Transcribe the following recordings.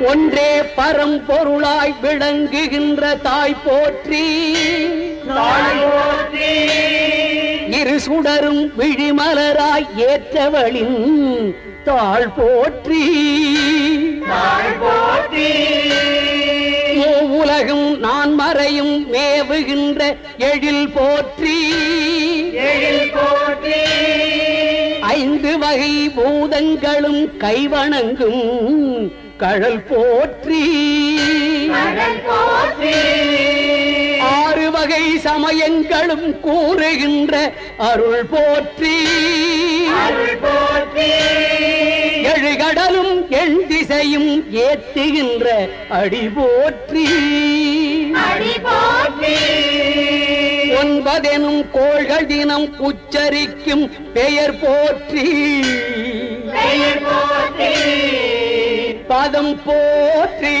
ஒன்றே பரம்பொருளாய் விளங்குகின்ற தாய் போற்றி. இரு சுடரும் விழிமலராய் ஏற்றவளின் தாழ் போற்றி. உலகம் நான் மறையும் மேவுகின்ற எழில் போற்றி. ஐந்து வகை பூதங்களும் கைவணங்கும் கழல் போற்றி. ஆறு வகை சமயங்களும் கூறுகின்ற அருள் போற்றி. எழுகடலும் எண் திசையும் ஏத்துகின்ற அடி போற்றி. ஒன்பதெனும் கோள்கள் தினம் உச்சரிக்கும் பெயர் போற்றி. பாதம் போற்றி.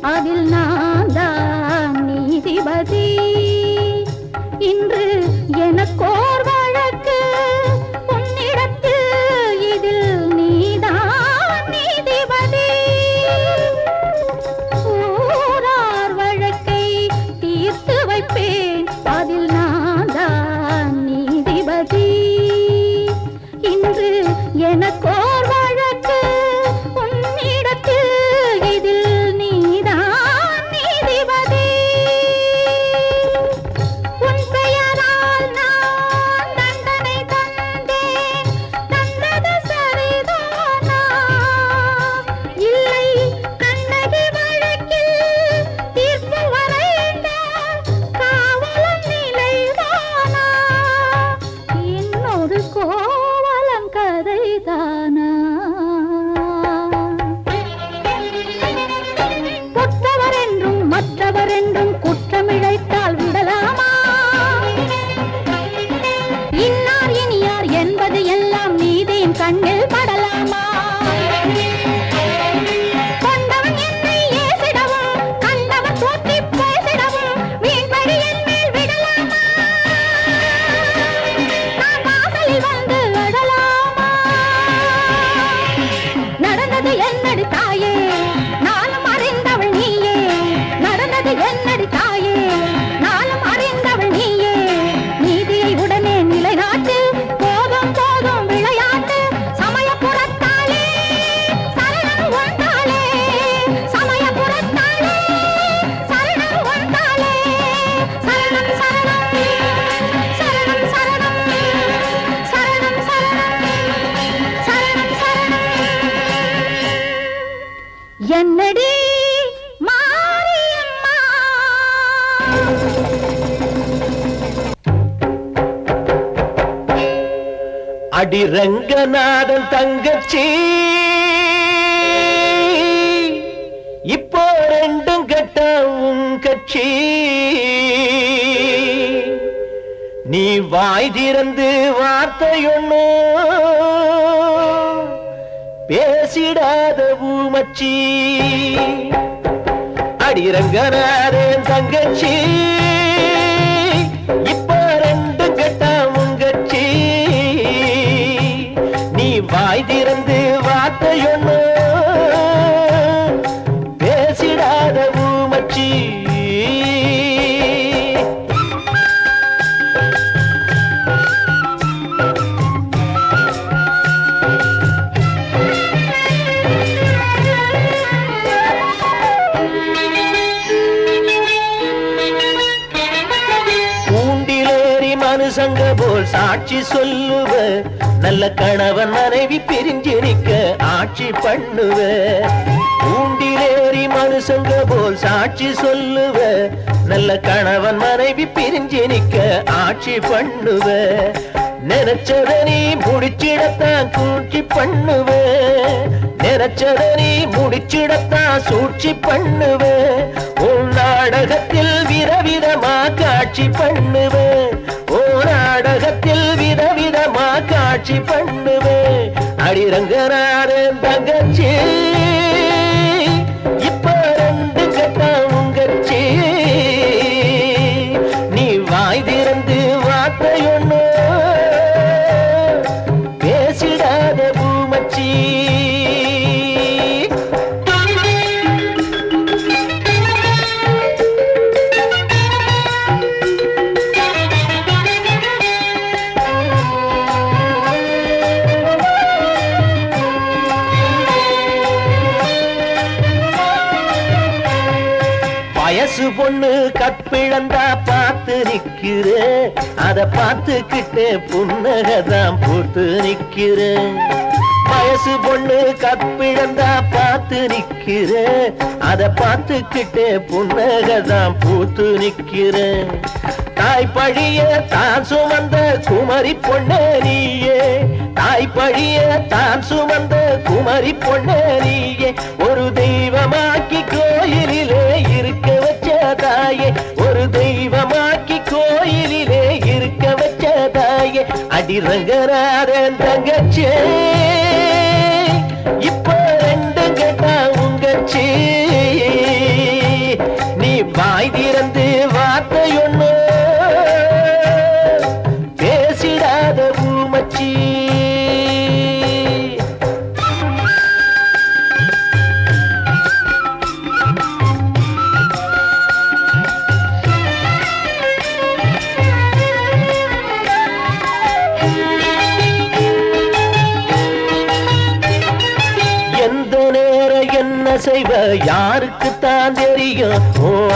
அதில் நான் அடி ரங்கநாதன் தங்கச்சி. இப்போ ரெண்டும் கட்ட உன் கட்சி. நீ வாய் திறந்து வார்த்தையொன்னு. பேசிடாத பூமச்சி அடி ரங்கநாதன் தங்கச்சி. வார்த்தையொன்னு பேசிடாத ஊமச்சி. கூண்டிலேறி மனுஷங்க போல் சாட்சி சொல்லுவ. நல்ல கணவன் மனைவி பிரிஞ்சு நிக்க ஆட்சி பண்ணுவ. கூண்டிலேறி மனுஷங்க போல் சாட்சி சொல்லுவ. நல்ல கணவன் மனைவி பிரிஞ்சு நிக்க ஆட்சி பண்ணுவ. நினைச்சத நீ முடிச்சிடத்தான் கூட்சி பண்ணுவே. நினைச்சத நீ முடிச்சிடத்தான் சூழ்ச்சி பண்ணுவே. உன் நாடகத்தில் விதவிதமா காட்சி பண்ணுவே. ஓ நாடகத்தில் விதவிதமா காட்சி பண்ணுவே. அடிரங்கனாரன் தங்கச்சி. பார்த்து அதை அத பார்த்துக்கிட்டே புன்னகதான் போட்டு நிக்கிறேன் வயசு பொண்ணு கற்பிழந்தா பார்த்து நிக்கிறேன் அத பார்த்துக்கிட்டே புன்னகதான் பூத்து நிக்கிறேன் தாய் பழிய தான் சுமந்த குமரி பொண்ணு நீயே. தாய் பழிய தான் சுமந்த குமரி பொண்ணு நீயே. ஒரு தெய்வமாக்கி கோயிலிலே இருக்க வச்ச வச்சதாயே. ஒரு தெய்வமாக்கி கோயிலிலே இருக்க வச்சதாயே. அடிரங்கராரன் தங்கச்சே. இப்ப ரெண்டு கேட்டா உங்கச்சி. நீ வாய் திறந்து வார்த்தையொன்னு பேசிடாத பூமச்சி.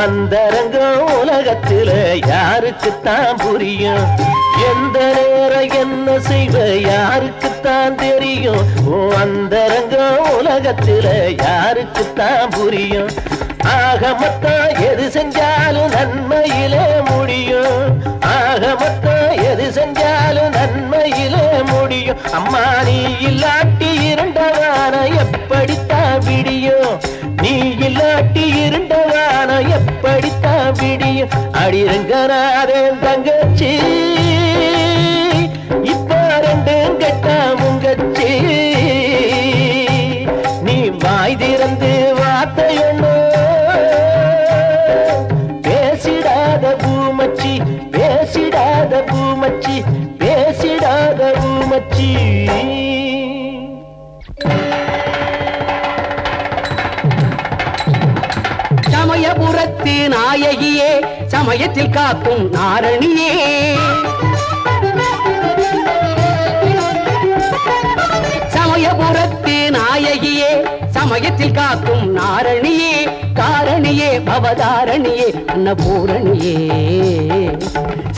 ஓ அந்தரங்கம் யாருக்குத்தான் புரியும்? எந்த நேரம் என்ன செய்வ யாருக்குத்தான் தெரியும்? ஓ அந்தரங்கம் உலகத்துல யாருக்கு புரியும்? ஆக மொத்தம் எது செஞ்சாலும் நன்மையிலே முடியும். ஆக மொத்தம் எது செஞ்சாலும் நன்மையிலே முடியும். அம்மா நீ இல்லாட்டி இரண்டவான எப்படித்தான் விடியும்? இல்லாட்டி இருண்டவான எப்படித்தான் விடியும்? அடிரங்கனாரன் தங்கச்சி இப்ப ரெண்டு கெட்டா முங்கச்சி. நீ வாய் திறந்து வார்த்தையொன்னு பேசிடாத பூமச்சி பேசிடாத பூமச்சி பேசிடாத பூமச்சி. Thank you. சமயபுரத்து நாயகியே சமயத்தில் காக்கும் நாரணியே. சமயபுரத்து நாயகியே சமயத்தில் காக்கும் நாரணியே காரணியே பவதாரணியே அன்னபூரணியே.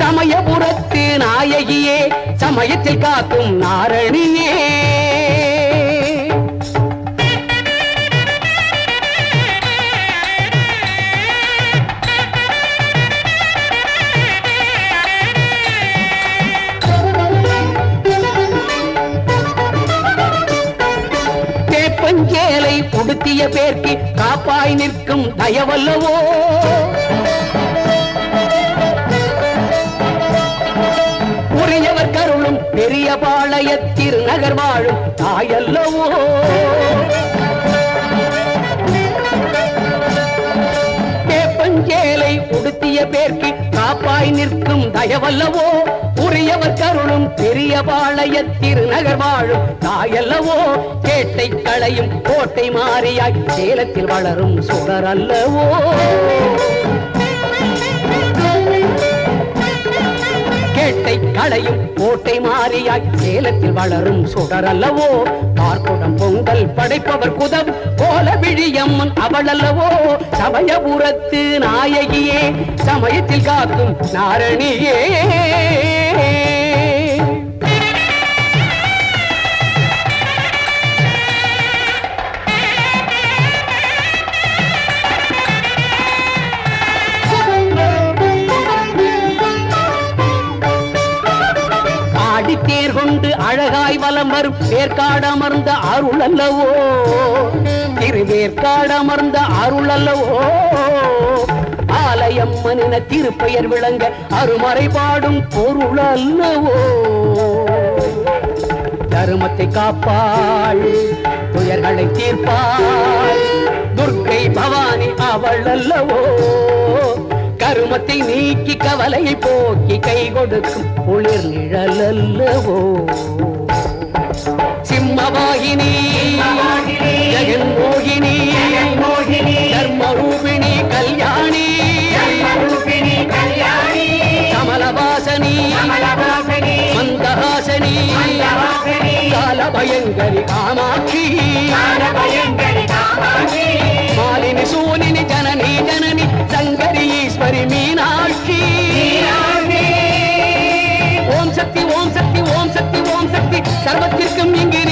சமயபுரத்து நாயகியே சமயத்தில் காக்கும் நாரணியே. உடுத்திய பேர்க்கு காப்பாய் நிற்கும் தயவல்லவோ? உரியவர் கருளும் பெரிய பாளைய திருநகர் வாழும் தாயல்லவோ? வேப்பஞ்சேலை உடுத்திய பேர்க்கு காப்பாய் நிற்கும் தயவல்லவோ? உரியவர் கருணும் பெரிய பாளைய திருநகர் வாழும் தாயல்லவோ கேட்டை களையும் கோட்டை மாறியாய் சேலத்தில் வளரும் சுடர் அல்லவோ வேட்டை களையும் கோட்டை மாறியாய் சேலத்தில் வளரும் சுடர் அல்லவோ பார்க்குடம் பொங்கல் படைப்பவர் குதம் கோல விழியம்மன் அவளல்லவோ? அல்லவோ சமயபுரத்து நாயகியே சமயத்தில் காக்கும் நாரணியே. அடித்தேர் கொண்டு அழகாய் வலம் வரும் மறந்த அருள் அல்லவோ திருவேற்காடமர்ந்த அருள் அல்லவோ ஆலயம்மனின திருப்பெயர் விளங்க அருமறை பாடும் பொருள் அல்லவோ தருமத்தை காப்பாள் துயர்களை தீர்ப்பாள் துர்க்கை பவானி அவள் அல்லவோ கருமத்தை நீக்கி கவலையை போக்கி கை கொடுக்கும் குளிர் நிழல் அல்லவோ சிம்மவாகினி ஜெகன்மோகினி தர்மரூபிணி கல்யாணி கமலவாசனி மந்தஹாசனி காலபயங்கரி காமாட்சி மாலினி சர்வத்திற்கும் இங்கு